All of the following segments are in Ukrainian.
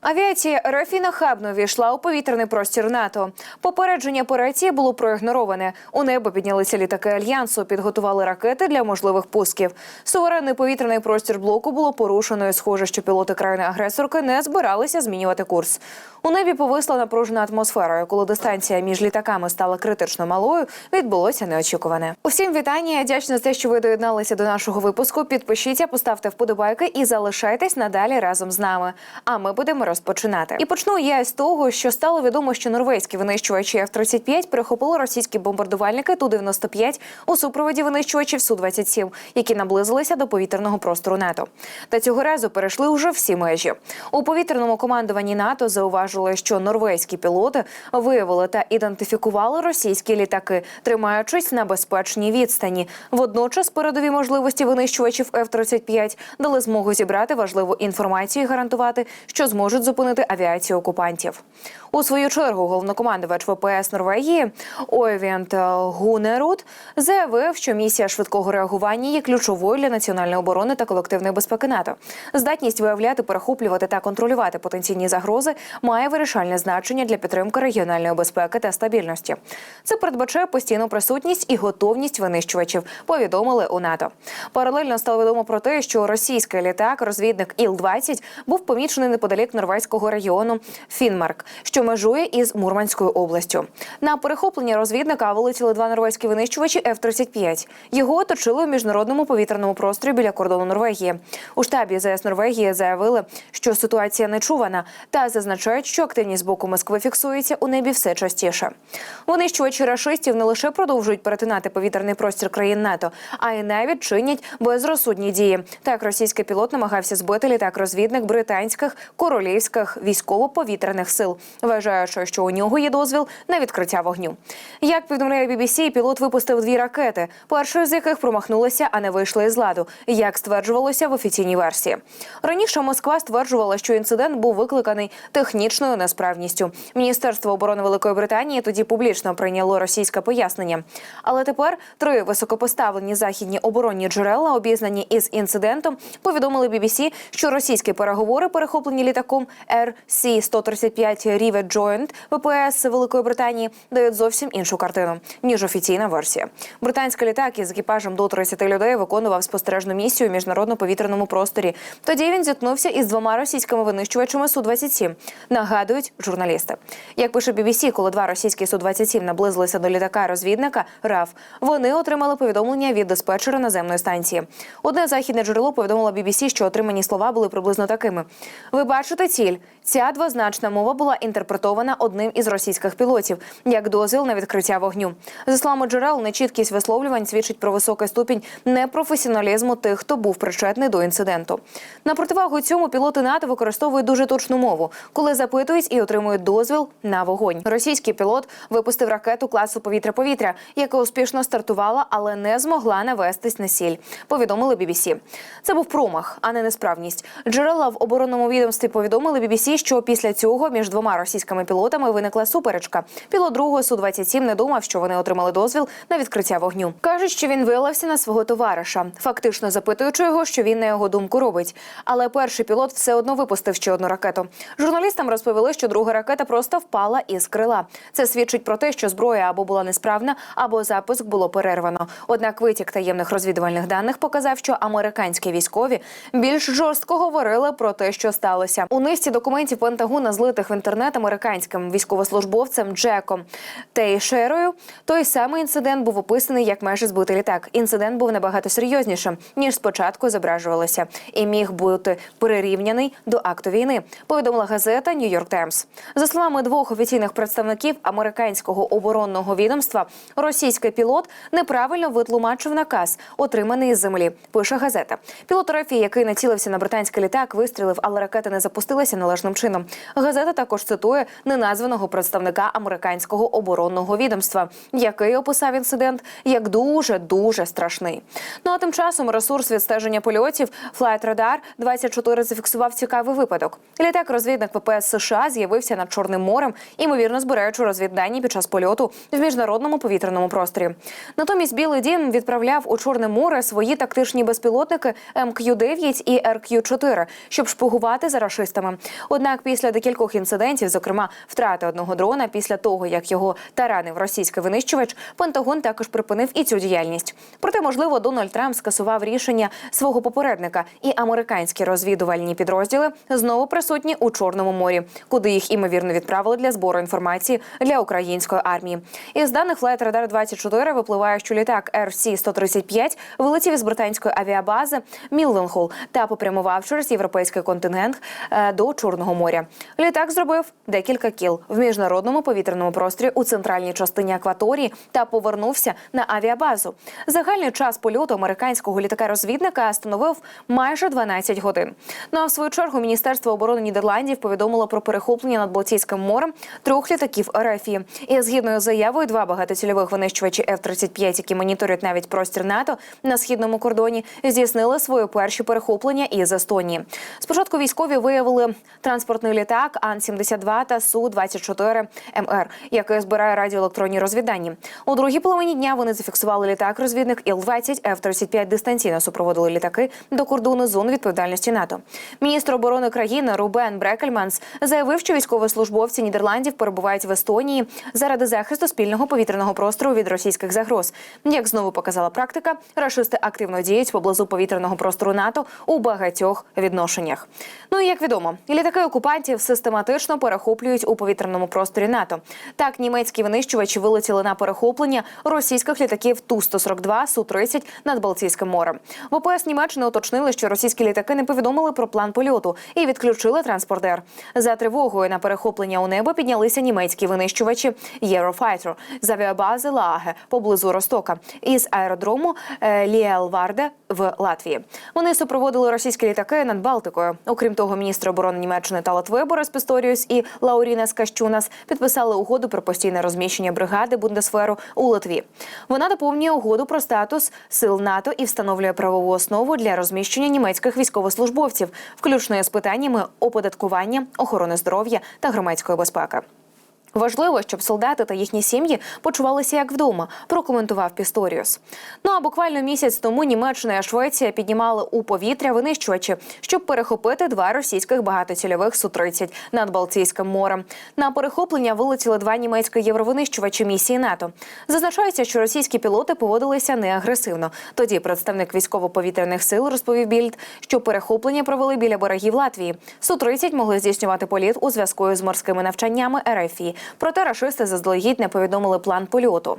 Авіація РФ нахабно війшла у повітряний простір НАТО. Попередження операції було проігнороване. У небо піднялися літаки альянсу, підготували ракети для можливих пусків. Суверенний повітряний простір блоку було порушено. і Схоже, що пілоти країни-агресорки не збиралися змінювати курс. У небі повисла напружена атмосфера. і Коли дистанція між літаками стала критично малою, відбулося неочікуване. Усім вітання. Я дячна за те, що ви доєдналися до нашого випуску. Підпишіться, поставте вподобайки і залишайтесь надалі разом з нами. А ми будемо розпочинати. І почну я з того, що стало відомо, що норвезькі винищувачі F-35 перехопили російські бомбардувальники Ту-95 у супроводі винищувачів Су-27, які наблизилися до повітряного простору НАТО. Та цього разу перейшли уже всі межі. У повітряному командуванні НАТО зауважили, що норвезькі пілоти виявили та ідентифікували російські літаки, тримаючись на безпечній відстані. Водночас передові можливості винищувачів F-35 дали змогу зібрати важливу інформацію і гарантувати, що зможуть зупинити авіацію окупантів. У свою чергу головнокомандувач ВПС Норвегії Ойвєнт Гунерут заявив, що місія швидкого реагування є ключовою для національної оборони та колективної безпеки НАТО. Здатність виявляти, перехоплювати та контролювати потенційні загрози має вирішальне значення для підтримки регіональної безпеки та стабільності. Це передбачає постійну присутність і готовність винищувачів. Повідомили у НАТО. Паралельно стало відомо про те, що російський літак, розвідник Іл-20, був помічений неподалік норвезького регіону Фінмарк, що межує із Мурманською областю. На перехоплення розвідника вилетіли два норвезькі винищувачі F-35. Його оточили у міжнародному повітряному просторі біля кордону Норвегії. У штабі ЗС Норвегії заявили, що ситуація нечувана, та зазначають, що активність з боку Москви фіксується у небі все частіше. Винищувачі рашистів не лише продовжують перетинати повітряний простір країн НАТО, а й навіть чинять безрозсудні дії. Так російський пілот намагався збити літак-розвідник британських королівських військово-повітряних сил, вважаючи, що у нього є дозвіл на відкриття вогню. Як повідомляє BBC, пілот випустив дві ракети, першою з яких промахнулася, а не вийшла із ладу, як стверджувалося в офіційній версії. Раніше Москва стверджувала, що інцидент був викликаний технічною несправністю. Міністерство оборони Великої Британії тоді публічно прийняло російське пояснення. Але тепер три високопоставлені західні оборонні джерела, обізнані із інцидентом, повідомили BBC, що російські переговори, перехоплені літаком RC-135 Rivet Joint ВПС Великої Британії, дають зовсім іншу картину ніж офіційна версія. Британський літак із екіпажем до 30 людей виконував спостережну місію у міжнародно-повітряному просторі. Тоді він зіткнувся із двома російськими винищувачами су 27 Нагадують журналісти. Як пише BBC, коли два російські су 27 наблизилися до літака розвідника РАФ, вони отримали повідомлення від диспетчера наземної станції. Одне західне джерело повідомило BBC, що отримані слова були приблизно такими: ви бачите ціль. Ця двозначна мова була інтерпретована одним із російських пілотів як дозвіл на відкриття вогню. За словами джерел, нечіткість висловлювань свідчить про високий ступінь непрофесіоналізму тих, хто був причетний до інциденту. На противагу цьому пілоти НАТО використовують дуже точну мову, коли запитують і отримують дозвіл на вогонь. Російський пілот випустив ракету класу повітря-повітря, яка успішно стартувала, але не змогла навестись на сіль. Повідомили BBC. Це був промах, а не несправність. Джерела в оборонному відомстві повідомили BBC, що після цього між двома російськими пілотами виникла суперечка. Пілот другого су 27 не думав, що вони отримали дозвіл на відкриття вогню. кажуть, що він виявився на свого товариша, фактично запитуючи його, що він на його думку робить. Але перший пілот все одно випустив ще одну ракету. Журналістам розповіли, що друга ракета просто впала із крила. Це свідчить про те, що зброя або була несправна, або запуск було перервано. Однак витік таємних розвідувальних даних показав, що американські військові більш жорстко говорили про те, що сталося. У низці документів Пентагона, злитих в інтернет американським військовослужбовцем Джеком Тейшерою, той самий інцидент був описаний як майже збитий літак. Інцидент був набагато серйознішим ніж спочатку зображувалося, і міг бути перерівняний до акту війни. Повідомила газета Нью-Йорк Таймс. За словами двох офіційних представників американського оборонного відомства, російський пілот неправильно витлумачив наказ, отриманий з землі. Пише газета. Пілот РФ, який націлився на британський літак, вистрілив, але ракета не запустилася належним чином. Газета також цитує неназваного представника американського оборонного відомства, який описав інцидент як дуже дуже страшний. Ну а тим часом ресурс відстеження польотів Flight Radar 24 зафіксував цікавий випадок. Літак-розвідник ВПС США з'явився над Чорним морем, імовірно збираючи розвіддані під час польоту в міжнародному повітряному просторі. Натомість Білий Дім відправляв у Чорне море свої тактичні безпілотники МК-9 і РК-4, щоб шпигувати за рашистами. Однак, після декількох інцидентів, зокрема втрати одного дрона, після того як його таранив російський винищувач, Пентагон також припинив і цю діяльність. Проте, можливо, Дональд Трамп скасував рішення свого попередника, і американські розвідувальні підрозділи знову присутні у Чорному морі, куди їх імовірно відправили для збору інформації для української армії. Із даних Flight Radar 24 випливає, що літак RC-135 вилетів із британської авіабази Мілленхол та попрямував через європейський континент е, до Чорного моря. Літак зробив декілька кіл в міжнародному повітряному просторі у центральній частині акваторії та повернувся на авіабазу. Загальний час польоту американського літака-розвідника становив майже 12 годин. Ну а в свою чергу Міністерство оборони Нідерландів повідомило про перехоплення над Балтійським морем трьох літаків РФ. І згідно з заявою, два багатоцільових винищувачі F-35, які моніторять навіть простір НАТО на східному кордоні, здійснили свої перші перехоплення із Естонії. Спочатку військові виявили транспортний літак Ан-72 та Су-24 МР, який збирає радіоелектронні розвіддані. У другій половині дня вони зафіксували літак-розвідник Іл-20, F-35 дистанційно супроводили літаки до кордону зони відповідальності НАТО. Міністр оборони країни Рубен Брекельманс заявив, що військовослужбовці Нідерландів перебувають в Естонії заради захисту спільного повітряного простору від російських загроз. Як знову показала практика, рашисти активно діють поблизу повітряного простору НАТО у багатьох відношеннях. Ну і як відомо, літаки окупантів систематично перехоплюють у повітряному просторі НАТО. Так, німецькі винищувачі вилетіли на перехоплення російських літаків Ту-142, Су-30 над Балтійським морем. В ОПС Німеччини уточнили, що російські літаки не повідомили про план польоту і відключили транспортер. За тривогою на перехоплення у небо піднялися німецькі винищувачі Єврофайтер з авіабази Лаге поблизу Ростока із аеродрому е, Ліелварде в Латвії. Вони супроводили російські літаки над Балтикою. Окрім того, міністри оборони Німеччини та Латви Борис Пісторіус і Лаурінес Кащунас підписали угоду про постійне розміщення бригади Бундесферу у Литві. Вона доповнює угоду про статус сил НАТО і встановлює правову основу для розміщення німецьких військовослужбовців, включно з питаннями оподаткування, охорони здоров'я та громадської безпеки. Важливо, щоб солдати та їхні сім'ї почувалися як вдома. Прокоментував Пісторіус. Ну а буквально місяць тому Німеччина і Швеція піднімали у повітря винищувачі, щоб перехопити два російських багатоцільових Су-30 над Балтійським морем. На перехоплення вилетіли два німецькі євровинищувачі місії НАТО. Зазначається, що російські пілоти поводилися неагресивно. Тоді представник військово-повітряних сил розповів Більд, що перехоплення провели біля берегів Латвії. Су-30 могли здійснювати політ у зв'язку з морськими навчаннями РФІ. Проте рашисти заздалегідь не повідомили план польоту.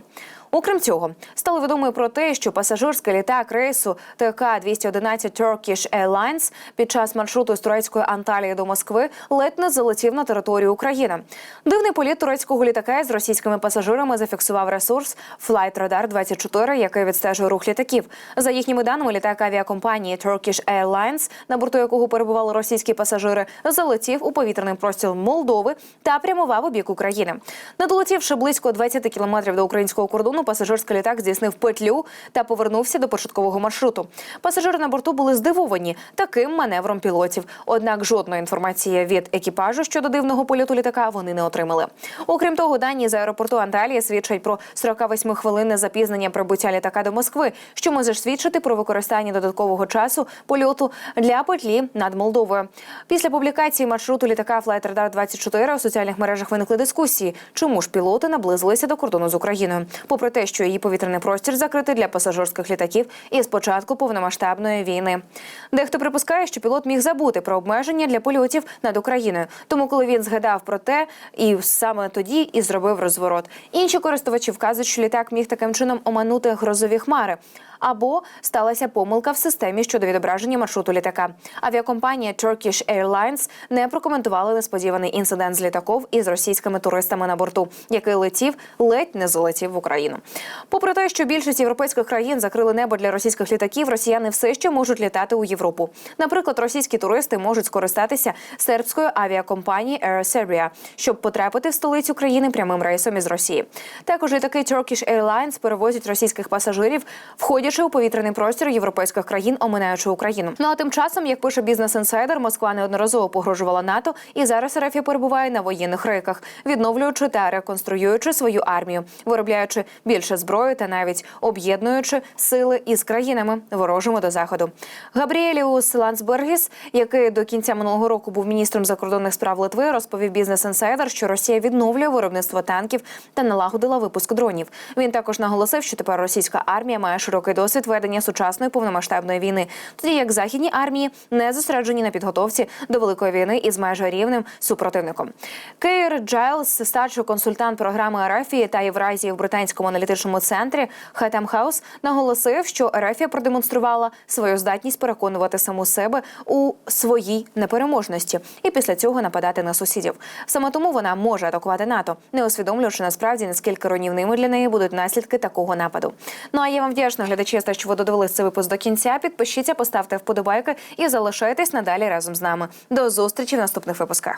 Окрім цього, стало відомо про те, що пасажирський літак рейсу ТК-211 Turkish Airlines під час маршруту з турецької Анталії до Москви ледь не залетів на територію України. Дивний політ турецького літака з російськими пасажирами зафіксував ресурс Flight Radar 24, який відстежує рух літаків. За їхніми даними, літак авіакомпанії Turkish Airlines, на борту якого перебували російські пасажири, залетів у повітряний простір Молдови та прямував у бік України. Не долетівши близько 20 кілометрів до українського кордону, пасажирський літак здійснив петлю та повернувся до початкового маршруту. Пасажири на борту були здивовані таким маневром пілотів. Однак жодної інформації від екіпажу щодо дивного польоту літака вони не отримали. Окрім того, дані з аеропорту Анталії свідчать про 48 хвилинне запізнення прибуття літака до Москви, що може свідчити про використання додаткового часу польоту для петлі над Молдовою. Після публікації маршруту літака Radar 24 у соціальних мережах виникли дискусії, чому ж пілоти наблизилися до кордону з Україною. Попри те, що її повітряний простір закритий для пасажирських літаків із початку повномасштабної війни. Дехто припускає, що пілот міг забути про обмеження для польотів над Україною. Тому, коли він згадав про те, і саме тоді і зробив розворот. Інші користувачі вказують, що літак міг таким чином оманути грозові хмари. Або сталася помилка в системі щодо відображення маршруту літака. Авіакомпанія Turkish Airlines не прокоментувала несподіваний інцидент з літаком із російськими туристами на борту, який летів ледь не залетів в Україну. Попри те, що більшість європейських країн закрили небо для російських літаків, росіяни все ще можуть літати у Європу. Наприклад, російські туристи можуть скористатися сербською авіакомпанією Air Serbia, щоб потрапити в столицю країни прямим рейсом із Росії. Також літаки Turkish Airlines перевозять російських пасажирів, входячи у повітряний простір європейських країн, оминаючи Україну. Ну а тим часом, як пише бізнес інсайдер, Москва неодноразово погрожувала НАТО, і зараз РФ перебуває на воєнних рейках, відновлюючи та реконструюючи свою армію, виробляючи більше зброї та навіть об'єднуючи сили із країнами ворожими до заходу. Габріеліус Лансбергіс, який до кінця минулого року був міністром закордонних справ Литви, розповів бізнес інсайдер, що Росія відновлює виробництво танків та налагодила випуск дронів. Він також наголосив, що тепер російська армія має широкий досвід ведення сучасної повномасштабної війни, тоді як західні армії не зосереджені на підготовці до великої війни із майже рівним супротивником. Кейр Джайлс, старший консультант програми Ерефії та Євразії в британському аналітичному центрі Хетем Хаус, наголосив, що Ерефія продемонструвала свою здатність переконувати саму себе у своїй непереможності і після цього нападати на сусідів. Саме тому вона може атакувати НАТО, не усвідомлюючи насправді наскільки руйнівними для неї будуть наслідки такого нападу. Ну а я вам вдячна глядачі, за що ви додивились цей випуск до кінця. Підпишіться, поставте вподобайки і залишайтесь надалі разом з нами. До зустрічі в наступних випусках.